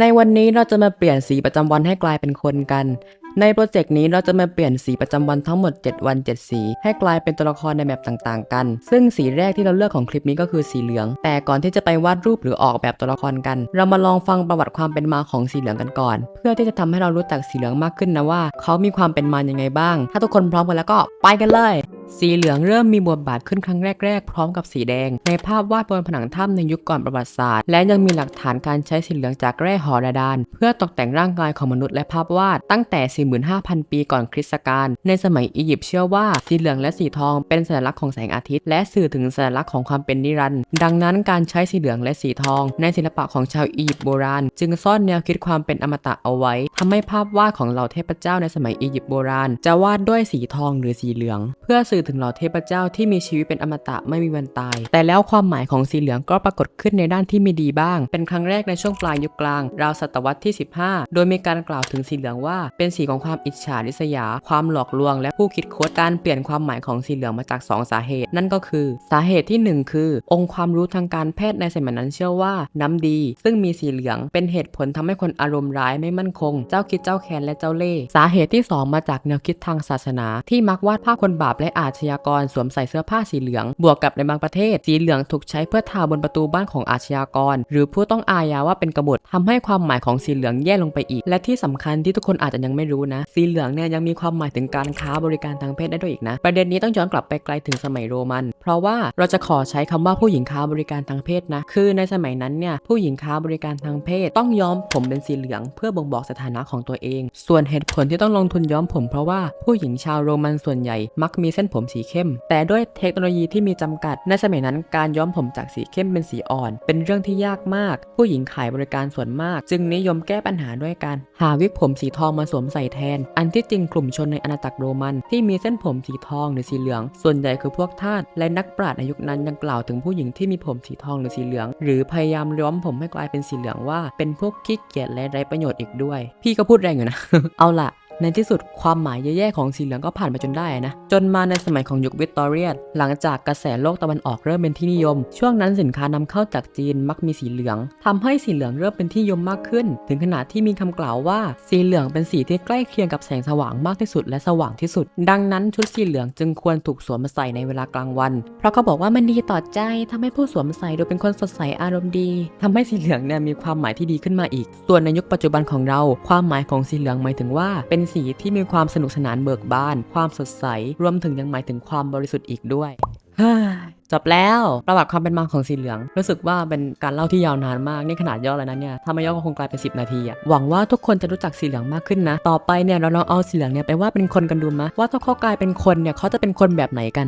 ในวันนี้เราจะมาเปลี่ยนสีประจำวันให้กลายเป็นคนกัน ในโปรเจกต์นี้เราจะมาเปลี่ยนสีประจำวันทั้งหมด 7 วัน 7 สี ให้กลายเป็นตัวละครในแบบต่างๆ กัน ซึ่งสีแรกที่เราเลือกของคลิปนี้ก็คือสีเหลือง แต่ก่อนที่จะไปวาดรูปหรือออกแบบตัวละครกัน เรามาลองฟังประวัติความเป็นมาของสีเหลืองกันก่อน เพื่อที่จะทำให้เรารู้จักสีเหลืองมากขึ้นนะว่า เขามีความเป็นมายังไงบ้าง ถ้าทุกคนพร้อมกันแล้วก็ไปกันเลย สีเหลืองเริ่มมีบทบาทขึ้นครั้งแรก ๆ พร้อมกับสีแดง ในภาพวาดบนผนังถ้ำในยุคก่อนประวัติศาสตร์ และยังมีหลักฐานการใช้สีเหลืองจากแร่หอระดาน เพื่อตกแต่งร่างกายของมนุษย์และภาพวาดตั้งแต่ 45,000 ปีก่อนคริสตกาลในสมัยอียิปต์เชื่อว่าสีเหลืองและสีทองเป็นสัญลักษณ์ของแสงอาทิตย์ และสื่อถึงสัญลักษณ์ของความเป็นนิรันดร์ดังนั้นการใช้สีเหลืองและสีทอง ในศิลปะของชาวอียิปต์โบราณ จึงซ่อนแนวคิดความเป็นอมตะเอาไว้ทำให้ภาพวาดของเหล่าเทพเจ้าในสมัยอียิปต์โบราณ จะวาดด้วยสีทองหรือสีเหลือง เพื่อสื่อถึงเหล่าเทพเจ้าที่มีชีวิตเป็นอมตะไม่มีวันตาย แต่แล้วความหมายของสีเหลืองก็ปรากฏขึ้นในด้านที่ไม่ดีบ้าง เป็นครั้งแรกในช่วงปลายยุคกลาง ราวศตวรรษที่ 15 โดยมีการกล่าวถึงสีเหลืองว่า เป็นสีของความอิจฉาริษยา ความหลอกลวง และผู้คิดค้นการเปลี่ยนความหมายของสีเหลืองมาจาก 2 สาเหตุ นั่นก็คือ สาเหตุที่ 1 คือ องค์ความรู้ทางการแพทย์ในสมัยนั้นเชื่อว่าน้ำดี ซึ่งมีสีเหลืองเป็นเหตุผลทำให้คนอารมณ์ร้ายไม่มั่นคง เจ้าคิดเจ้าแค้นและเจ้าเล่ห์สาเหตุที่ 2 มาจากแนวคิดทางศาสนา ที่มักวาดภาพคนบาปและอาชญากรสวมใส่เสื้อผ้าสีเหลือง บวกกับในบางประเทศ สีเหลืองถูกใช้เพื่อทาบนประตูบ้านของอาชญากร หรือผู้ต้องอาญาว่าเป็นกบฏทำให้ความหมายของสีเหลืองแย่ลงไปอีก และที่สำคัญที่ทุกคนอาจจะยังไม่รู้นะ สีเหลืองเนี่ยยังมีความหมายถึงการค้าบริการทางเพศได้ด้วยอีกนะ ประเด็นนี้ต้องย้อนกลับไปไกลถึงสมัยโรมัน เพราะว่าเราจะขอใช้คำว่าผู้หญิงค้าบริการทางเพศนะ คือในสมัยนั้นเนี่ยผู้หญิงค้าบริการทางเพศ ต้องย้อมผมเป็นสีเหลือง เพื่อบ่งบอกสถานะของตัวเอง ส่วนเหตุผลที่ต้องลงทุนย้อมผม เพราะว่าผู้หญิงชาวโรมันส่วนใหญ่มักมีเส้นผมสีเข้ม แต่ด้วยเทคโนโลยีที่มีจำกัด ในสมัยนั้นการย้อมผมจากสีเข้มเป็นสีอ่อน เป็นเรื่องที่ยากมาก ผู้หญิงขายบริการส่วนมาก จึงนิยมแก้ปัญหาด้วยการหาวิกผมสีทองมาสวมใส่แทน อันที่จริงกลุ่มชนในอาณาจักรโรมันที่มีเส้นผมสีทองหรือสีเหลือง ส่วนใหญ่คือพวกทาสและนักปราชญ์ในยุคนั้นยังกล่าวถึงผู้หญิงที่มีผมสีทองหรือสีเหลือง หรือพยายามย้อมผมให้กลายเป็นสีเหลืองว่า เป็นพวกขี้เกียจและไร้ประโยชน์อีกด้วย พี่ก็พูดแรงอยู่นะ เอาล่ะ ในที่สุดความหมายแย่ๆของสีเหลืองก็ผ่านไปจนได้นะ จนมาในสมัยของยุควิกตอเรียนหลังจากกระแสโลกตะวันออกเริ่มเป็นที่นิยม ช่วงนั้นสินค้านำเข้าจากจีนมักมีสีเหลืองทำให้สีเหลืองเริ่มเป็นที่นิยมมากขึ้น ถึงขนาดที่มีคำกล่าวว่า สีเหลืองเป็นสีที่ใกล้เคียงกับแสงสว่างมากที่สุดและสว่างที่สุด ดังนั้นชุดสีเหลืองจึงควรถูกสวมมาใส่ในเวลากลางวัน เพราะเขาบอกว่ามันดีต่อใจทำให้ผู้สวมใส่ดูเป็นคนสดใสอารมณ์ดีทำให้สีเหลืองเนี่ยมีความหมายที่ดีขึ้นมาอีก ส่วนในยุคปัจจุบันของเรา ความหมายของสีเหลืองหมายถึงว่าเป็นสีที่มีความสนุกสนานเบิกบาน ความสดใส รวมถึงยังหมายถึงความบริสุทธิ์อีกด้วยจบแล้วประวัติความเป็นมาของสีเหลือง รู้สึกว่าเป็นการเล่าที่ยาวนานมากนี่ขนาดย่อแล้วนะเนี่ยถ้าไม่ย่อก็คงกลายเป็น10 นาทีอะหวังว่าทุกคนจะรู้จักสีเหลืองมากขึ้นนะ ต่อไปเนี่ยเราลองเอาสีเหลืองเนี่ยไปว่าเป็นคนกันดูมะว่าถ้าเขากลายเป็นคนเนี่ยเขาจะเป็นคนแบบไหนกัน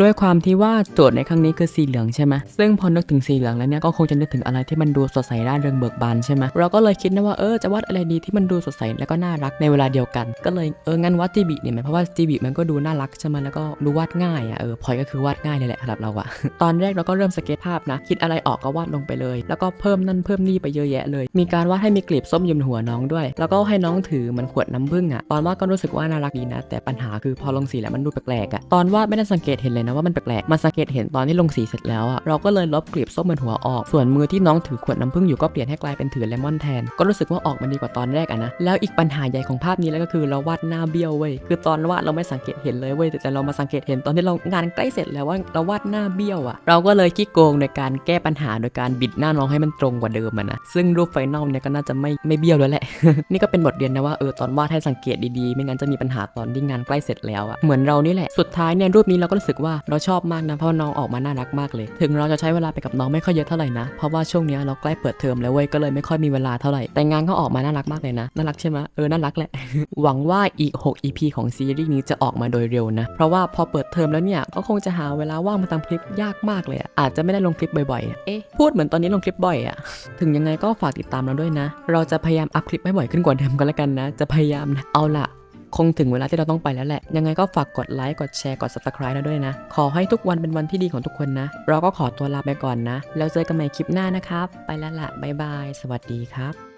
ด้วยความที่ว่าโจทย์ในครั้งนี้คือสีเหลืองใช่ไหมซึ่งพอนึกถึงสีเหลืองแล้วเนี่ยก็คงจะนึกถึงอะไรที่มันดูสดใสร่าเริงเบิกบานใช่ไหมเราก็เลยคิดนะว่าเออจะวาดอะไรดีที่มันดูสดใสแล้วก็น่ารักในเวลาเดียวกัน ก็เลยเอองั้นวาดจีบีเนี่ยไหมเพราะว่าจีบีมันก็ดูน่ารักใช่ไหมแล้วก็ดูวาดง่ายอะเออพอยก็คือวาดง่ายเลยแหละสำหรับเราอะตอนแรกเราก็เริ่มสเก็ตภาพนะ คิดอะไรออกก็วาดลงไปเลย แล้วก็เพิ่มนั่นเพิ่มนี่ไปเยอะแยะเลย มีการวาดให้มีกลีบส้มยืนหัวน้องด้วย แล้วก็ให้น้องถือเหมันขวดน้ำผึ้งอะตอนวาดก็รู้สึกว่าน่ารักดีนะ แต่ปัญหาคือพอลงสีแล้วมันดูแปลกๆอะตอนวาดไม่ได้สังเกตเห็นเลยนะว่ามันแปลกๆ มันสังเกตเห็นตอนที่ลงสีเสร็จแล้วอะเราก็เลยลบกลีบส้มบนหัวออก ส่วนมือที่น้องถือขวดน้ำผึ้งอยู่ก็เปลี่ยนให้กลายเป็นถือเลมอนแทน ก็รู้สึกว่าออกมาดีกว่าตอนแรกอะนะ แล้วอีกปัญหาใหญ่ของภาพนี้แล้วก็คือเราวาดหน้าเบี้ยวเว้ย คือตอนวาดเราไม่สังเกตเห็นเลยเว้ย แต่เรามาสังเกตเห็นตอนที่เรางานใกล้เสร็จแล้วว่าเราวาดหน้าเบี้ยวอะเราก็เลยขี้โกงในการแก้ปัญหาโดยการบิดหน้าน้องให้มันตรงกว่าเดิมอะนะ ซึ่งรูปไฟนอลเนี่ยก็น่าจะไม่ไม่เบี้ยวแล้วแหละ นี่ก็เป็นบทเรียนนะว่าเออตอนวาดให้สังเกตดีๆ ไม่งั้นจะมีปัญหาตอนที่งานใกล้เสร็จแล้วอะเหมือนเรานี่แหละสุดท้ายเนี่ยรูปนี้เราก็รู้สึกว่าเราชอบมากนะเพราะน้องออกมาน่ารักมากเลย ถึงเราจะใช้เวลาไปกับน้องไม่ค่อยเยอะเท่าไหร่นะ เพราะว่าช่วงนี้เราใกล้เปิดเทอมแล้วเว้ยก็เลยไม่ค่อยมีเวลาเท่าไหร่ แต่งานก็ออกมาน่ารักมากเลยนะ น่ารักใช่ไหมเออ น่ารักแหละ หวังว่าอีก 6 EP ของซีรีส์นี้จะออกมาโดยเร็วนะ เพราะว่าพอเปิดเทอมแล้วเนี่ยก็คงจะหาเวลาว่างมาทำคลิปยากมากเลยอะอาจจะไม่ได้ลงคลิปบ่อยๆ เอ๊ะพูดเหมือนตอนนี้ลงคลิปบ่อยอะถึงยังไงก็ฝากติดตามเราด้วยนะ เราจะพยายามอัพคลิปให้บ่อยขึ้นกว่าเดิมก็แล้วกันนะ จะพยายามนะ เอาล่ะ คงถึงเวลาที่เราต้องไปแล้วแหละ ยังไงก็ฝากกดไลค์ กดแชร์ กด subscribe แล้วด้วยนะ ขอให้ทุกวันเป็นวันที่ดีของทุกคนนะ เราก็ขอตัวลาไปก่อนนะ แล้วเจอกันใหม่คลิปหน้านะครับ ไปแล้วล่ะบ๊ายบาย สวัสดีครับ